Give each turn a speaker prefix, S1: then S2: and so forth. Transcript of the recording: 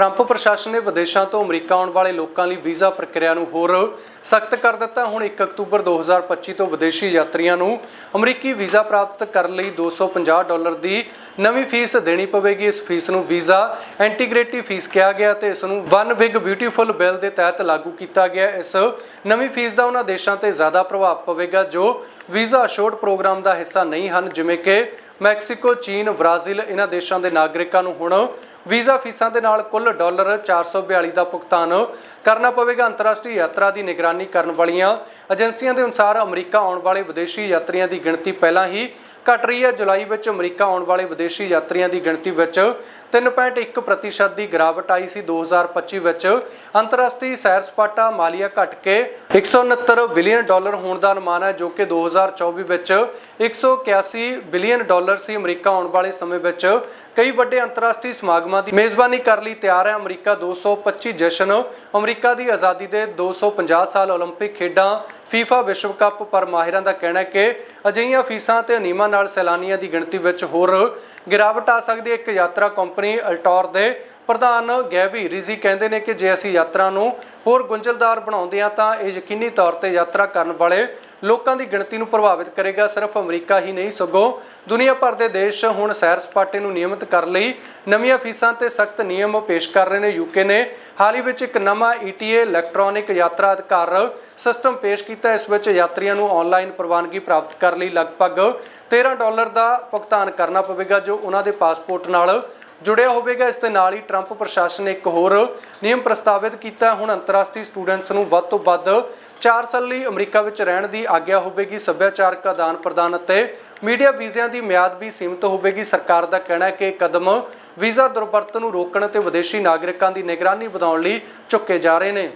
S1: Trump ਪ੍ਰਸ਼ਾਸਨ ਨੇ ਵਿਦੇਸ਼ਾਂ ਤੋਂ ਅਮਰੀਕਾ ਆਉਣ ਵਾਲੇ ਲੋਕਾਂ ਲਈ ਵੀਜ਼ਾ ਪ੍ਰਕਿਰਿਆ ਨੂੰ ਹੋਰ ਸਖਤ ਕਰ ਦਿੱਤਾ। ਹੁਣ 1 ਅਕਤੂਬਰ 2025 ਤੋਂ ਵਿਦੇਸ਼ੀ ਯਾਤਰੀਆਂ ਨੂੰ ਅਮਰੀਕੀ ਵੀਜ਼ਾ ਪ੍ਰਾਪਤ ਕਰਨ ਲਈ 250 ਡਾਲਰ ਦੀ ਨਵੀਂ ਫੀਸ ਦੇਣੀ ਪਵੇਗੀ। ਇਸ ਫੀਸ ਨੂੰ ਵੀਜ਼ਾ ਐਂਟੀਗ੍ਰੇਟਿਵ ਫੀਸ ਕਿਹਾ ਗਿਆ ਤੇ ਇਸ ਨੂੰ ਵਨ ਬਿਗ ਬਿਊਟੀਫੁਲ ਬਿੱਲ ਦੇ ਤਹਿਤ ਲਾਗੂ ਕੀਤਾ ਗਿਆ। ਇਸ ਨਵੀਂ ਫੀਸ ਦਾ ਉਹਨਾਂ ਦੇਸ਼ਾਂ ਤੇ ਜ਼ਿਆਦਾ ਪ੍ਰਭਾਵ ਪਵੇਗਾ ਜੋ ਵੀਜ਼ਾ ਅਸ਼ੋਰਡ ਪ੍ਰੋਗਰਾਮ ਦਾ ਹਿੱਸਾ ਨਹੀਂ ਹਨ, ਜਿਵੇਂ ਕਿ ਮੈਕਸੀਕੋ, ਚੀਨ, ਬ੍ਰਾਜ਼ੀਲ ਇਹਨਾਂ ਦੇਸ਼ਾਂ ਦੇ ਨਾਗਰਿਕਾਂ ਨੂੰ ਹੁਣ ਵੀਜ਼ਾ ਫੀਸਾਂ ਦੇ ਨਾਲ ਕੁੱਲ ਡਾਲਰ 442 ਦਾ ਭੁਗਤਾਨ ਕਰਨਾ ਪਵੇਗਾ। ਅੰਤਰਰਾਸ਼ਟਰੀ ਯਾਤਰਾ ਦੀ ਨਿਗਰਾਨੀ ਕਰਨ ਵਾਲੀਆਂ ਏਜੰਸੀਆਂ ਦੇ ਅਨੁਸਾਰ ਅਮਰੀਕਾ ਆਉਣ ਵਾਲੇ ਵਿਦੇਸ਼ੀ ਯਾਤਰੀਆਂ ਦੀ ਗਿਣਤੀ ਪਹਿਲਾਂ ਹੀ ਘਟ ਰਹੀ ਹੈ। ਜੁਲਾਈ ਵਿੱਚ ਅਮਰੀਕਾ ਆਉਣ ਵਾਲੇ ਵਿਦੇਸ਼ੀ ਯਾਤਰੀਆਂ ਦੀ ਗਿਣਤੀ ਵਿੱਚ 3.1% ਦੀ ਗਿਰਾਵਟ ਆਈ ਸੀ। 2025 ਵਿੱਚ ਅੰਤਰਰਾਸ਼ਟਰੀ ਸੈਰ ਸਪਾਟਾ ਮਾਲੀਆ ਘਟ ਕੇ 169 ਬਿਲੀਅਨ ਡਾਲਰ ਹੋਣ ਦਾ ਅਨੁਮਾਨ ਹੈ, ਜੋ ਕਿ 2024 ਵਿੱਚ 181 ਬਿਲੀਅਨ ਡਾਲਰ ਸੀ। ਅਮਰੀਕਾ ਆਉਣ ਵਾਲੇ ਸਮੇਂ ਵਿੱਚ ਕਈ ਵੱਡੇ ਅੰਤਰਰਾਸ਼ਟਰੀ ਸਮਾਗਮਾਂ ਦੀ ਮੇਜ਼ਬਾਨੀ ਕਰਨ ਲਈ ਤਿਆਰ ਹੈ ਅਮਰੀਕਾ 225 ਜਸ਼ਨ ਅਮਰੀਕਾ ਦੀ ਆਜ਼ਾਦੀ ਦੇ 250 ਸਾਲ 올림픽 ਖੇਡਾਂ ਫੀਫਾ ਵਿਸ਼ਵ ਕੱਪ ਪਰ ਮਾਹਿਰਾਂ ਦਾ ਕਹਿਣਾ ਹੈ ਕਿ ਅਜਿਹੀਆਂ ਫੀਸਾਂ ਤੇ ਨਿਯਮਾਂ ਨਾਲ ਸੈਲਾਨੀਆਂ ਦੀ ਗਿਣਤੀ ਵਿੱਚ ਹੋਰ ਗਿਰਾਵਟ ਆ ਸਕਦੀ ਹੈ ਇੱਕ ਯਾਤਰਾ ਕੰਪਨੀ ਅਲਟੌਰ ਦੇ ਪ੍ਰਧਾਨ ਗੈਵੀ ਰਿਜ਼ੀ ਕਹਿੰਦੇ ਨੇ ਕਿ ਜੇ ਅਸੀਂ ਯਾਤਰਾ ਨੂੰ ਹੋਰ ਗੁੰਝਲਦਾਰ ਬਣਾਉਂਦੇ ਹਾਂ ਤਾਂ ਇਹ ਯਕੀਨੀ ਤੌਰ ਤੇ ਯਾਤਰਾ ਕਰਨ ਵਾਲੇ ਲੋਕਾਂ ਦੀ ਗਿਣਤੀ ਨੂੰ ਪ੍ਰਭਾਵਿਤ ਕਰੇਗਾ ਸਿਰਫ ਅਮਰੀਕਾ ਹੀ ਨਹੀਂ ਸਗੋਂ ਦੁਨੀਆ ਭਰ ਦੇ ਦੇਸ਼ ਹੁਣ ਸੈਰ ਸਪਾਟੇ ਨੂੰ ਨਿਯਮਿਤ ਕਰਨ ਲਈ। ਨਵੀਆਂ ਫੀਸਾਂ ਤੇ ਸਖਤ ਨਿਯਮ ਪੇਸ਼ ਕਰ ਰਹੇ ਨੇ ਯੂਕੇ ਨੇ। ਹਾਲ ਹੀ ਵਿੱਚ ਇੱਕ ਨਵਾਂ ETA ਇਲੈਕਟ੍ਰੋਨਿਕ ਯਾਤਰਾ ਅਧਿਕਾਰ ਸਿਸਟਮ ਪੇਸ਼ ਕੀਤਾ। ਇਸ ਵਿੱਚ ਯਾਤਰੀਆਂ ਨੂੰ ਆਨਲਾਈਨ ਪ੍ਰਵਾਨਗੀ ਪ੍ਰਾਪਤ ਕਰਨ ਲਈ ਲਗਭਗ 13 ਡਾਲਰ ਦਾ ਭੁਗਤਾਨ ਕਰਨਾ ਪਵੇਗਾ, ਜੋ ਉਹਨਾਂ ਦੇ ਪਾਸਪੋਰਟ ਨਾਲ ਜੁੜਿਆ ਹੋਵੇਗਾ। ਇਸ ਦੇ ਨਾਲ ਹੀ ਟਰੰਪ ਪ੍ਰਸ਼ਾਸਨ ਨੇ ਇੱਕ ਹੋਰ ਨਿਯਮ ਪ੍ਰਸਤਾਵਿਤ ਕੀਤਾ। ਹੁਣ ਅੰਤਰਰਾਸ਼ਟਰੀ ਸਟੂਡੈਂਟਸ ਨੂੰ ਵੱਧ ਤੋਂ ਵੱਧ 4 ਸਾਲ ਲਈ ਅਮਰੀਕਾ ਵਿੱਚ ਰਹਿਣ ਦੀ ਆਗਿਆ ਹੋਵੇਗੀ, ਸੱਭਿਆਚਾਰਕ ਆਦਾਨ ਪ੍ਰਦਾਨ ਅਤੇ ਮੀਡੀਆ ਵੀਜ਼ਿਆਂ ਦੀ ਮਿਆਦ ਵੀ ਸੀਮਿਤ ਹੋਵੇਗੀ। ਸਰਕਾਰ ਦਾ ਕਹਿਣਾ ਹੈ ਕਿ ਇਹ ਕਦਮ ਵੀਜ਼ਾ ਦੁਰਵਰਤੋਂ ਨੂੰ ਰੋਕਣ ਅਤੇ ਵਿਦੇਸ਼ੀ ਨਾਗਰਿਕਾਂ ਦੀ ਨਿਗਰਾਨੀ ਵਧਾਉਣ ਲਈ ਚੁੱਕੇ ਜਾ ਰਹੇ ਨੇ।